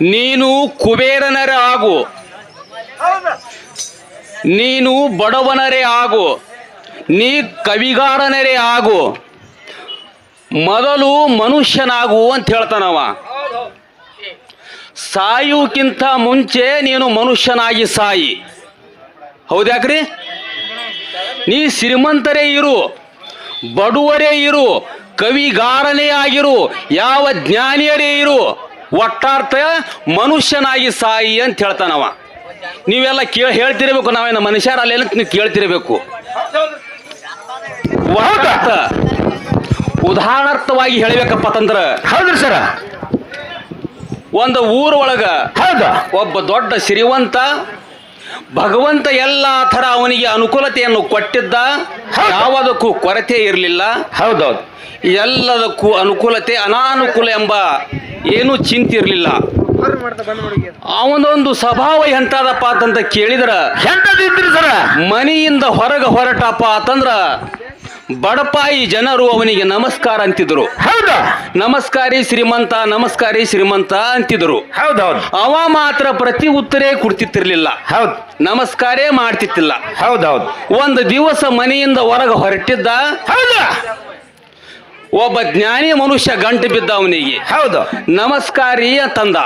ನೀನು ಕುಬೇರನರೇ ಆಗು. ನೀನು ಬಡವನರೇ ಆಗು. ನೀ ಕವಿಗಾರನರೇ ಆಗು. ಮೊದಲು ಮನುಷ್ಯನಾಗು ಅಂತ ಹೇಳ್ತಾನವ. ಸಾಯುವಕ್ಕಿಂತ ಮುಂಚೆ ನೀನು ಮನುಷ್ಯನಾಗಿ ಸಾಯಿ. ಹೌದ್ಯಾಕ್ರಿ? ನೀ ಶ್ರೀಮಂತರೇ ಇರು. ಬಡವರೇ ಇರು. ಕವಿಗಾರನೇ ಆಗಿರು. ಯಾವ ಜ್ಞಾನಿಯರೇ ಇರು. ಒಟ್ಟಾರ್ಥ ಮನುಷ್ಯನಾಗಿ ಸಾಯಿ ಅಂತ ಹೇಳ್ತಾನವ ನೀವೆಲ್ಲ ಕೇಳಿ ಹೇಳ್ತಿರ್ಬೇಕು ನಾವೇನು ಮನುಷ್ಯರ ಅಲ್ಲೆಲ್ಲ ನೀವು ಕೇಳ್ತಿರ್ಬೇಕು. ಒಟ್ಟಾರ್ಥ ಉದಾಹರಣಾರ್ಥವಾಗಿ ಹೇಳಬೇಕಪ್ಪ ತಂದ್ರ ಹೌದ್ರಿ ಸರ. ಒಂದು ಊರೊಳಗ ಹೌದು. ಒಬ್ಬ ದೊಡ್ಡ ಶ್ರೀವಂತ ಭಗವಂತ ಎಲ್ಲ ಥರ ಅವನಿಗೆ ಅನುಕೂಲತೆಯನ್ನು ಕೊಟ್ಟಿದ್ದ ಯಾವುದಕ್ಕೂ ಕೊರತೆ ಇರಲಿಲ್ಲ. ಹೌದೌದು. ಎಲ್ಲದಕ್ಕೂ ಅನುಕೂಲತೆ ಅನಾನುಕೂಲ ಎಂಬ ಏನೂ ಚಿಂತೆ ಇರಲಿಲ್ಲ ಅವನೊಂದು ಸ್ವಭಾವ ಎಂತಾದಪ್ಪ ಅಂತ ಕೇಳಿದ್ರ ಮನೆಯಿಂದ ಹೊರಗೆ ಹೊರಟಪ್ಪ ಅಂತಂದ್ರ ಬಡಪಾಯಿ ಜನರು ಅವನಿಗೆ ನಮಸ್ಕಾರ ಅಂತಿದ್ರು. ಹೌದಾ? ನಮಸ್ಕಾರಿ ಶ್ರೀಮಂತ ನಮಸ್ಕಾರಿ ಶ್ರೀಮಂತ ಅಂತಿದ್ರು. ಹೌದೌದು. ಅವ ಮಾತ್ರ ಪ್ರತಿ ಉತ್ತರೇ ಕೊಡ್ತಿತ್ತಿರ್ಲಿಲ್ಲ ಹೌದು. ನಮಸ್ಕಾರೇ ಮಾಡ್ತಿತ್ತಿಲ್ಲ. ಹೌದೌದು. ಒಂದು ದಿವಸ ಮನೆಯಿಂದ ಹೊರಗೆ ಹೊರಟಿದ್ದ. ಹೌದು? ಒಬ್ಬ ಜ್ಞಾನಿ ಮನುಷ್ಯ ಗಂಟು ಬಿದ್ದ ಅವನಿಗೆ. ಹೌದು. ನಮಸ್ಕಾರಿ ಅಂತಂದ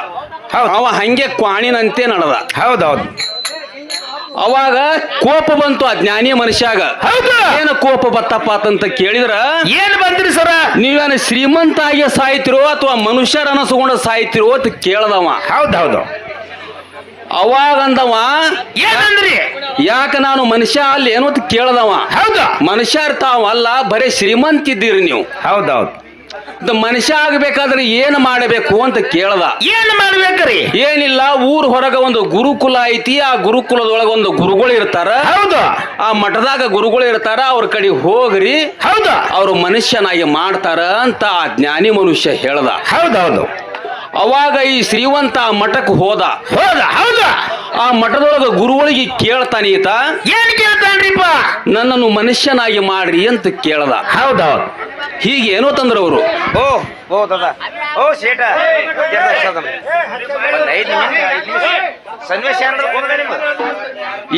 ಹೌದು. ಅವ ಹಂಗೆ ಕ್ವಾಣಿನಂತೆ ನಡೆದ. ಹೌದೌದು. ಅವಾಗ ಕೋಪ ಬಂತು ಆ ಜ್ಞಾನಿ ಮನುಷ್ಯಾಗ. ಹೌದು. ಏನು ಕೋಪ ಬತ್ತಪ್ಪ ಅಂತ ಕೇಳಿದ್ರ? ಏನ್ ಬಂದ್ರಿ ಸರ? ನೀವೇನು ಶ್ರೀಮಂತ ಆಗಿ ಸಾಯ್ತಿರೋ ಅಥವಾ ಮನುಷ್ಯರ ಅನಸ್ಕೊಂಡು ಸಾಯ್ತಿರೋ ಅಂತ ಕೇಳದವ. ಹೌದೌದು. ಅವಾಗ ಅಂದವ ಏನಂದ್ರಿ ಯಾಕ ನಾನು ಮನುಷ್ಯ ಅಲ್ಲಿ ಏನು ಅಂತ ಕೇಳ್ದವ. ಹೌದು. ಮನುಷ್ಯರ್ ತಾವಲ್ಲ ಬರೇ ಶ್ರೀಮಂತ ಇದ್ದೀರಿ ನೀವು. ಹೌದೌದು. ಮನುಷ್ಯ ಆಗ್ಬೇಕಾದ್ರೆ ಏನು ಮಾಡಬೇಕು ಅಂತ ಕೇಳದ. ಏನ್ ಮಾಡ್ಬೇಕ್ರಿ? ಏನಿಲ್ಲ ಊರ್ ಹೊರಗ ಒಂದು ಗುರುಕುಲ ಐತಿ ಆ ಗುರುಕುಲದೊಳಗ ಒಂದು ಗುರುಗಳು ಇರ್ತಾರ. ಹೌದು. ಆ ಮಠದಾಗ ಗುರುಗಳು ಇರ್ತಾರ ಅವ್ರ ಕಡೆ ಹೋಗ್ರಿ. ಹೌದು. ಅವರು ಮನುಷ್ಯನಾಗಿ ಮಾಡ್ತಾರ ಅಂತ ಆ ಜ್ಞಾನಿ ಮನುಷ್ಯ ಹೇಳ್ದ. ಹೌದೌದು. ಅವಾಗ ಈ ಶ್ರೀವಂತ ಆ ಮಠಕ್ಕೆ ಹೋದ. ಹೌದ ಹೌದು. ಆ ಮಠದೊಳಗ ಗುರುಗಳಿಗೆ ಕೇಳ್ತಾನೆ ಈತ. ಏನ್ ಕೇಳ್ತಾನ್ರಿಪ್ಪ? ನನ್ನನ್ನು ಮನುಷ್ಯನಾಗಿ ಮಾಡ್ರಿ ಅಂತ ಕೇಳ್ದ. ಹೌದೌದು. ಹೀಗೆ ಏನೋ ತಂದ್ರ ಅವರು ಓ ಓ ದಾದಾ. ಓ ಶೇಟ.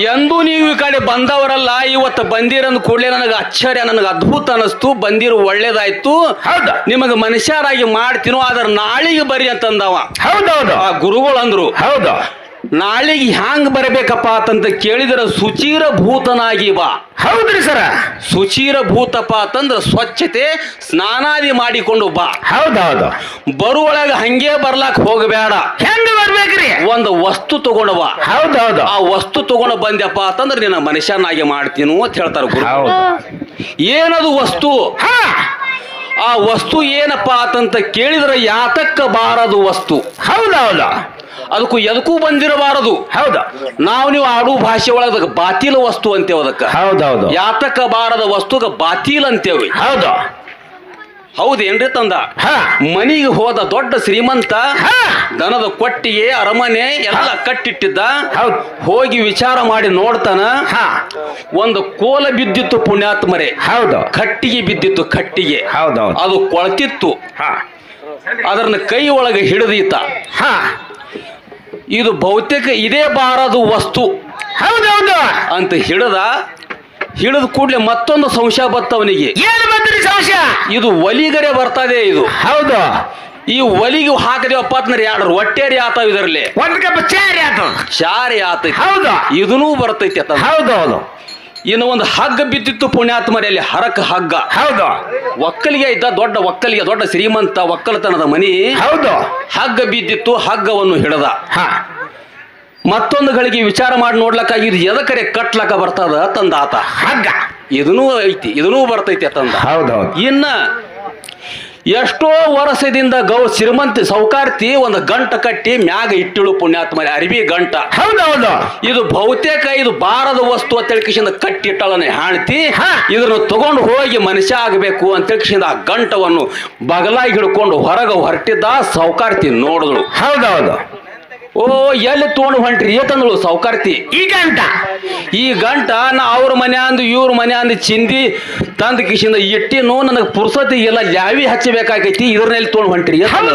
ಎಂದೂ ನೀವು ಈ ಕಡೆ ಬಂದವರಲ್ಲ ಇವತ್ತು ಬಂದಿರಂದ ಕೂಡಲೇ ನನಗೆ ಆಶ್ಚರ್ಯ ನನಗೆ ಅದ್ಭುತ ಅನಿಸ್ತು. ಬಂದಿರು ಒಳ್ಳೇದಾಯ್ತು. ಹೌದು. ನಿಮಗೆ ಮನುಷ್ಯರಾಗಿ ಮಾಡ್ತೀನೋ ಆದ್ರೆ ನಾಳಿಗೆ ಬರ್ರಿ ಅಂತಂದವ. ಹೌದೌದು ಆ ಗುರುಗಳು ಅಂದ್ರು ಹೌದು. ನಾಳಿಗೆ ಹ್ಯಾಂಗ್ ಬರಬೇಕಪ್ಪ ಅಂತಂತ ಕೇಳಿದ್ರ ಸುಚೀರ ಭೂತನಾಗಿ ಬಾ. ಹೌದ್ರಿ ಸರ. ಸುಚೀರ ಭೂತಪ್ಪ ಅಂತಂದ್ರ ಸ್ವಚ್ಛತೆ ಸ್ನಾನಾದಿ ಮಾಡಿಕೊಂಡು ಬಾ. ಹೌದೌದು. ಬರುವೊಳಗ ಹಂಗೆ ಬರ್ಲಾಕ್ ಹೋಗಬೇಡ ಹೆಂಗ ಬರ್ಬೇಕ್ರಿ? ಒಂದು ವಸ್ತು ತಗೊಂಡು ಬಾ. ಹೌದೌದು. ಆ ವಸ್ತು ತಗೊಂಡು ಬಂದ್ಯಪ್ಪ ಅಂತಂದ್ರ ನಿನ್ನ ಮನುಷ್ಯನಾಗಿ ಮಾಡ್ತೀನು ಅಂತ ಹೇಳ್ತಾರ ಗುರು. ಏನದು ವಸ್ತು? ಹಾ. ಆ ವಸ್ತು ಏನಪ್ಪ ಅಂತಂತ ಕೇಳಿದ್ರೆ ಯಾತಕ್ಕ ಬಾರದು ವಸ್ತು. ಹೌದೌದು. ಅದಕ್ಕೂ ಎದಕ್ಕೂ ಬಂದಿರಬಾರದು. ಹೌದಾ. ನಾವು ನೀವು ಆಡು ಭಾಷೆ ಒಳಗ ಬಾತಿಲ ವಸ್ತು ಅಂತೇವ ಅದಕ್ಕ. ಹೌದೌದು. ಯಾತಕ ಬಾರದ ವಸ್ತುಗ ಬಾತಿಲ್ ಅಂತೇವಿ. ಹೌದು. ಹೌದೇನ್ರಿ ತಂದ? ಹಾ. ಮನಿಗೆ ಹೋದ ದೊಡ್ಡ ಶ್ರೀಮಂತ ಹಾ. ದನದ ಕೊಟ್ಟಿಗೆ ಅರಮನೆ ಎಲ್ಲ ಕಟ್ಟಿಟ್ಟಿದ್ದ ಹೌದು. ಹೋಗಿ ವಿಚಾರ ಮಾಡಿ ನೋಡ್ತಾನ. ಹಾ. ಒಂದು ಕೋಲ ಬಿದ್ದಿತ್ತು ಪುಣ್ಯಾತ್ಮರೆ. ಹೌದು. ಕಟ್ಟಿಗೆ ಬಿದ್ದಿತ್ತು ಕಟ್ಟಿಗೆ. ಹೌದೌದು. ಅದು ಕೊಳ್ತಿತ್ತು. ಹಾ. ಅದನ್ನ ಕೈ ಒಳಗೆ ಹಿಡಿದೀತ. ಹಾ. ಇದು ಬಹುತೇಕ ಇದೇ ಬಾರದು ವಸ್ತು. ಹೌದೌದು ಅಂತ ಹಿಡದ ಹಿಡಿದ ಕೂಡಲೇ ಮತ್ತೊಂದು ಸಂಶಯ ಬತ್ತವನಿಗೆ. ಏನು ಬಂದ್ರಿ ಸಮಸ್ಯೆ ಇದು ಒಲಿಗರೆ ಬರ್ತದೆ ಇದು. ಹೌದು. ಈ ಒಲಿಗೆ ಹಾಕದೇವಪ್ಪ ಅಂದ್ರೆ ಎರಡು ಹೊಟ್ಟೆರಿ ಆತಾವ ಇದರಲ್ಲಿ. ಒಂದ್ ಚಾರಿ ಆತ. ಶಾರೆ ಆತೈತಿ. ಹೌದು. ಇದನ್ನೂ ಬರ್ತೈತಿ ಅತ್ತ ಹೌದೌದು ಇನ್ನು ಒಂದು ಹಗ್ಗ ಬಿದ್ದಿತ್ತು ಪುಣ್ಯಾತ್ಮರಲ್ಲಿ ಹರಕ ಹಗ್ಗ. ಹೌದು. ಒಕ್ಕಲಿಗೆ ಇದ್ದ ದೊಡ್ಡ ಒಕ್ಕಲಿಗೆ ದೊಡ್ಡ ಶ್ರೀಮಂತ ಒಕ್ಕಲತನದ ಮನಿ ಹೌದು. ಹಗ್ಗ ಬಿದ್ದಿತ್ತು ಹಗ್ಗವನ್ನು ಹಿಡದ. ಹಾ. ಮತ್ತೊಂದು ಗಳಿಗೆ ವಿಚಾರ ಮಾಡಿ ನೋಡ್ಲಕ್ಕ ಇದು ಎದಕರೆ ಕಟ್ಲಕ ಬರ್ತದ ತಂದಾತ. ಹಗ್ಗ. ಇದನ್ನೂ ಐತಿ ಇದನ್ನೂ ಬರ್ತೈತಿ ತಂದ. ಹೌದೌದು. ಇನ್ನ ಎಷ್ಟೋ ವರ್ಷದಿಂದ ಗೌ ಶ್ರೀಮಂತಿ ಸೌಕಾರ್ತಿ ಒಂದು ಗಂಟ ಕಟ್ಟಿ ಮ್ಯಾಗ ಇಟ್ಟಿಳು ಪುಣ್ಯಾತ್ಮರಿ ಅರಿವಿ ಗಂಟ. ಹೌದೌದು. ಇದು ಬಹುತೇಕ ಇದು ಬಾರದ ವಸ್ತು ಅಂತ ಕಿಶಿಂದ ಕಟ್ಟಿಟ್ಟಳನ್ನ ಹಾಣ್ತಿ. ಇದನ್ನು ತಗೊಂಡು ಹೋಗಿ ಮನುಷ್ಯ ಆಗಬೇಕು ಅಂತ ಕಿಶಿಂದ ಆ ಗಂಟವನ್ನು ಬಗಲಾಗಿ ಹಿಡ್ಕೊಂಡು ಹೊರಗೆ ಹೊರಟಿದ್ದ ಸೌಕಾರ್ತಿ ನೋಡಿದಳು ಹೌದೌದು. ಓ ಎಲ್ಲಿ ತೊಗೊಂಡು ಹೊಂಟ್ರಿ? ಏತಂದಳು ಸೌಕಾರ್ತಿ ಈ ಗಂಟ. ಈ ಗಂಟ ನಾ ಅವ್ರ ಮನೆ ಅಂದು ಇವ್ರ ಮನೆ ಅಂದು ಚಿಂದಿ ತಂದ ಕಿಶಿಂದ ಇಟ್ಟಿನು ನನಗೆ ಪುರ್ಸತಿ ಎಲ್ಲ ಲ್ಯಾವಿ ಹಚ್ಚಬೇಕಾಗೈತಿ ಇದ್ರಲ್ಲಿ ತೊಗೊಂಡು ಹೊಂಟ್ರಿ? ಕೌದಿ ಹೌದು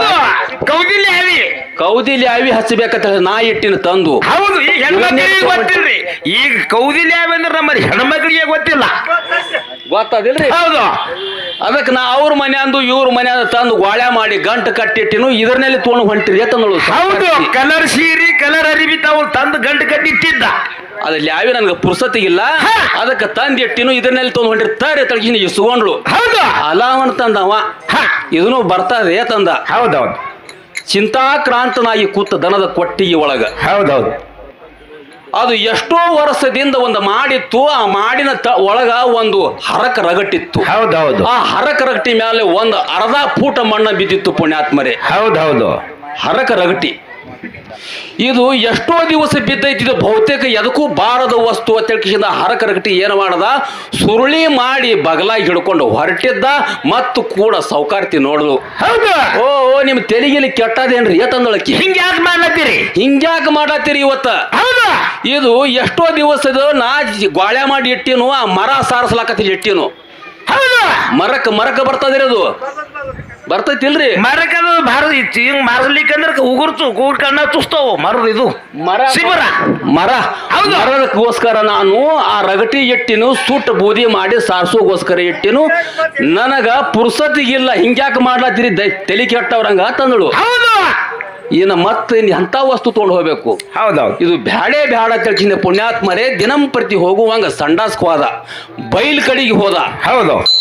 ಕೌದಿ ಹೇಳಿ ಕೌದಿಲಿ ಲ್ಯಾವಿ ಹಚ್ಚಬೇಕಂತ ಹೇಳಿ ನಾ ಇಟ್ಟಿನ ತಂದು. ಹೌದು ಈ ಹೆಣ್ಮಕ್ಳಿಗೆ ಗೊತ್ತಿಲ್ರಿ. ಈಗ ಲ್ಯಾವಿ ಅಂದ್ರೆ ನಮ್ಮ ಹೆಣ್ಮಕ್ಳಿಗೆ ಗೊತ್ತಿಲ್ಲ. ಗೊತ್ತಾದಿಲ್ರಿ? ಹೌದು. ಅದಕ್ಕೆ ನಾ ಅವ್ರ ಮನೆಯಂದು ಇವ್ರ ಮನೆ ಅಂದು ತಂದು ಗೋಳ್ಯ ಮಾಡಿ ಗಂಟು ಕಟ್ಟಿಟ್ಟಿನು ಇದರಲ್ಲಿ ತೊಗೊಂಡು ಹೊಂಟಿರಿ ಏತಂದಳು ಹೌದು ಕಲರ್ ಸೀರಿ ಕಲರ್ ಅರಿವಿ ತಾವು ತಂದು ಗಂಟು ಕಟ್ಟಿಟ್ಟಿದ್ದ. ಅದ್ರಲ್ಲಿ ಯಾವೇ ನನಗೆ ಪುರ್ಸತಿಗಿಲ್ಲ ಇಲ್ಲ. ಅದಕ್ಕೆ ತಂದು ಇಟ್ಟಿನು ಇದನ್ನೆಲ್ಲಿ ತೊಗೊಂಡು ಹೊಂಟಿರ್ತಾರೆ ತಾರೆ ತಳಗಿನ ಇಸ್ಕೊಂಡ್ಳು ಹೌದು. ಅಲಾವನ್ ತಂದವ. ಹಾ. ಇದನ್ನು ಬರ್ತದೆ ತಂದ. ಹೌದೌದು. ಚಿಂತಾಕ್ರಾಂತನಾಗಿ ಕೂತ ದನದ ಕೊಟ್ಟಿಗೆ ಒಳಗ. ಹೌದೌದು. ಅದು ಎಷ್ಟೋ ವರ್ಷದಿಂದ ಒಂದು ಮಾಡಿತ್ತು ಆ ಮಾಡಿನ ತ ಒಳಗ ಒಂದು ಹರಕ ರಗಟ್ಟಿತ್ತು. ಹೌದೌದು. ಆ ಹರಕ ರಗಟಿ ಮೇಲೆ ಒಂದು ಅರ್ಧ ಫೂಟ ಮಣ್ಣ ಬಿದ್ದಿತ್ತು ಪುಣ್ಯಾತ್ಮರೇ. ಹೌದೌದು. ಹರಕ ರಗಟಿ ಇದು ಎಷ್ಟೋ ದಿವಸ ಬಿದ್ದೈತಿ ಇದು ಬಹುತೇಕ ಎದಕ್ಕೂ ಬಾರದ ವಸ್ತು ಅಂತ ಹೇಳ್ಕಿಸಿದ ಹರಕ ರಗಟಿ ಏನು ಮಾಡದ? ಸುರುಳಿ ಮಾಡಿ ಬಗಲಾಗಿ ಹಿಡ್ಕೊಂಡು ಹೊರಟಿದ್ದ ಮತ್ತು ಕೂಡ ಸೌಕಾರ್ತಿ ನೋಡಲು ಹೌದು. ಓ ಓ ನಿಮ್ ತೆಲಿಗಿಲಿ ಕೆಟ್ಟದೇನ್ರಿ? ಏತಂದಳಕ್ಕಿ ಹಿಂಗ್ಯಾಕ್ ಯಾಕೆ ಮಾಡ್ಲತ್ತೀರಿ? ಹಿಂಗ್ಯಾಕ ಮಾಡತ್ತೀರಿ ಇವತ್ತ? ಹೌದು. ಇದು ಎಷ್ಟೋ ದಿವಸದ ನಾ ಗ್ವಾಳ್ಯ ಮಾಡಿ ಇಟ್ಟಿನು ಆ ಮರ ಸಾರಸ್ಲಾಕತಿ ಇಟ್ಟಿನು. ಹೌದು. ಮರಕ್ ಮರಕ ರೀ ಅದು. ಬರ್ತೈತಿಲ್ರಿ. ಮರಕದು ಭಾರತ ಹಿಂಗ್ ಮಾರ್ಲಿಕ್ಕಂದ್ರ ಉಗುರ್ತು ಉಗುರ್ ಕಣ್ಣ ತುಸ್ತವು ಮರದ ಇದು. ಮರ. ಶಿಬಿರ. ಮರ. ಹೌದು. ಮರದಕ್ಕೋಸ್ಕರ ನಾನು ಆ ರಗಟಿ ಇಟ್ಟಿನು ಸುಟ್ಟ ಬೂದಿ ಮಾಡಿ ಸಾರ್ಸೋಗೋಸ್ಕರ ಇಟ್ಟಿನು ನನಗ ಪುರ್ಸತಿಗಿಲ್ಲ. ಹಿಂಗ್ಯಾಕ ಮಾಡ್ಲಾತಿರಿ ತಲೆ ಕೆಟ್ಟವ್ರಂಗ ತಂದಳು. ಹೌದು. ಇನ್ನು ಮತ್ತೆ ಎಂಥ ವಸ್ತು ತೊಗೊಂಡು ಹೋಗ್ಬೇಕು? ಹೌದೌದು. ಇದು ಬ್ಯಾಡೇ ಬ್ಯಾಡ ತಿಳಿಸಿದ ಪುಣ್ಯಾತ್ಮರೇ ದಿನಂಪ್ರತಿ ಹೋಗುವಂಗ ಸಂಡಾಸ್ಕ್ ಹೋದ ಬೈಲ್ ಕಡೆಗೆ ಹೋದ. ಹೌದು.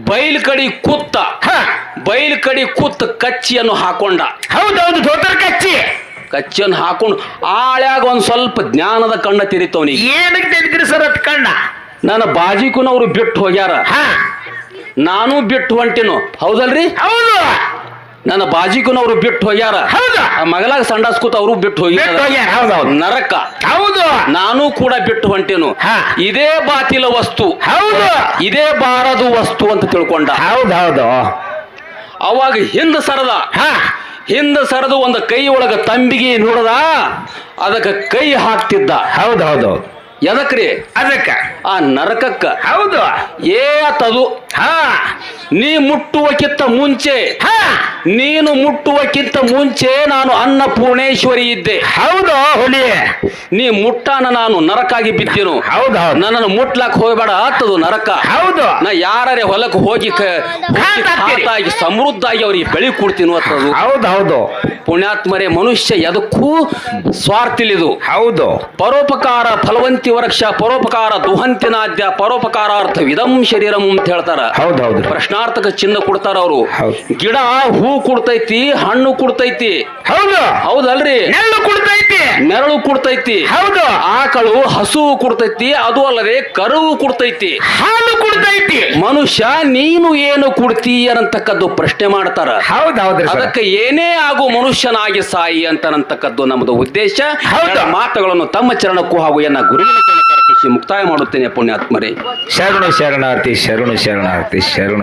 ಬೈಲ್ ಕಡೆ ಕೂತ್ತ ಹ. ಬೈಲ್ ಕಡೆ ಕೂತ್ ಕಚ್ಚಿಯನ್ನು ಹಾಕೊಂಡ. ಹೌದೌದು ದೊಡ್ಡ ಕಚ್ಚಿ. ಕಚ್ಚಿಯನ್ನು ಹಾಕೊಂಡು ಆಳ್ಯಾಗ ಒಂದ್ ಸ್ವಲ್ಪ ಜ್ಞಾನದ ಕಣ್ಣ ತಿರಿತವನಿಗೆ. ಏನಕ್ಕೆ ತೆಗ್ದಿರಿ ಸರ್ ಅತ್ ಕಣ್ಣ? ನನ್ನ ಬಾಜಿಕುನವ್ರು ಬಿಟ್ಟು ಹೋಗ್ಯಾರ. ಹ. ನಾನು ಬಿಟ್ಟು ಹೊಂಟಿನು. ಹೌದಲ್ರಿ? ಹೌದು. ನನ್ನ ಬಾಜಿಕುನವ್ರು ಬಿಟ್ಟು ಹೋಗ್ಯಾರ. ಹೌದಾ. ಮಗಲಾಗ ಸಂಡಾಸ್ ಕೂತ ಅವರು ಬಿಟ್ಟು ಹೋಗ್ಯಾರ. ಹೌದೌದು ನರಕ. ಹೌದು. ನಾನು ಕೂಡ ಬಿಟ್ಟು ಹೊಂಟೇನು. ಹಾ. ಇದೇ ಬಾತಿಲ ವಸ್ತು. ಹೌದು. ಇದೇ ಬಾರದು ವಸ್ತು ಅಂತ ತಿಳ್ಕೊಂಡ. ಹೌದು ಹೌದು. ಅವಾಗ ಹಿಂದ ಸರದ. ಹ. ಹಿಂದ ಸರದು ಒಂದು ಕೈ ಒಳಗ ತಂಬಿಗೆ ನೋಡದ. ಅದಕ್ಕೆ ಕೈ ಹಾಕ್ತಿದ್ದ. ಹೌದು ಹೌದು. ಎದಕ್ರಿ? ಅದಕ್ಕ. ಆ ನರಕಕ್ಕ. ಹೌದು. ಏತದು ತದು ಹ ನೀ ಮುಟ್ಟುವಕ್ಕಿಂತ ಮುಂಚೆ ಹಾ. ನೀನು ಮುಟ್ಟುವಕ್ಕಿಂತ ಮುಂಚೆ ನಾನು ಅನ್ನಪೂರ್ಣೇಶ್ವರಿ ಇದ್ದೆ. ಹೌದು ಹುಲಿ ನೀ ಮುಟ್ಟಾನ ನಾನು ನರಕಾಗಿ ಬಿದ್ದೇನು. ಹೌದು ನನ್ನನ್ನು ಮುಟ್ಲಾಕ್ ಹೋಗ್ಬೇಡ ಆತದು ನರಕ. ಹೌದು. ನಾ ಯಾರೇ ಹೊಲಕ್ಕೆ ಹೋಗಿ ಹೋಗಿ ಸಮೃದ್ಧಾಗಿ ಅವ್ರಿಗೆ ಬೆಳಿ ಕೊಡ್ತೀನಿ ಅಂತದು. ಹೌದು ಹೌದು. ಪುಣ್ಯಾತ್ಮರೇ ಮನುಷ್ಯ ಎದಕ್ಕೂ ಸ್ವಾರ್ಥಿಲಿದು. ಹೌದು. ಪರೋಪಕಾರ ಫಲವಂತಿ ವರಕ್ಷ ಪರೋಪಕಾರ ದುಹಂತಿನಾದ್ಯ ಪರೋಪಕಾರಾರ್ಥ ವಿಧಂ ಶರೀರಂ ಅಂತ ಹೇಳ್ತಾರ. ಹೌದು ಹೌದು ಪ್ರಶ್ನಾರ್ಥಕ ಚಿನ್ನ ಕೊಡ್ತಾರ ಅವರು. ಗಿಡ ಹೂ ಕೊಡ್ತೈತಿ ಹಣ್ಣು ಕೊಡ್ತೈತಿ. ಹೌದು. ಹೌದಲ್ರಿ? ನೆರಳು ಕುಡ್ತೈತಿ. ನೆರಳು ಕೊಡ್ತೈತಿ. ಹೌದು. ಆಕಳು ಹಸು ಕೊಡ್ತೈತಿ ಅದು ಅಲ್ಲದೆ ಕರುವು ಕೊಡ್ತೈತಿ. ಹಾಲು ಕೊಡ್ತೈತಿ. ಮನುಷ್ಯ ನೀನು ಏನು ಕೊಡ್ತಿ ಅನ್ನತಕ್ಕದ್ದು ಪ್ರಶ್ನೆ ಮಾಡ್ತಾರ. ಹೌದು ಹೌದ್ರಿ ಅದಕ್ಕೆ ಏನೇ ಆಗು ಮನುಷ್ಯನಾಗಿ ಸಾಯಿ ಅಂತ ನಮ್ಮದು ಉದ್ದೇಶ. ಹೌದು. ಮಾತುಗಳನ್ನು ತಮ್ಮ ಚರಣಕ್ಕೂ ಹಾಗೂ ಎನ್ನ ಗುರುವಿನ ಮುಕ್ತಾಯ ಮಾಡುತ್ತೇನೆ ಪುಣ್ಯಾತ್ಮರೇ. ಶರಣು ಶರಣಾರ್ಥಿ ಶರಣು ಶರಣಾರ್ಥಿ ಶರಣು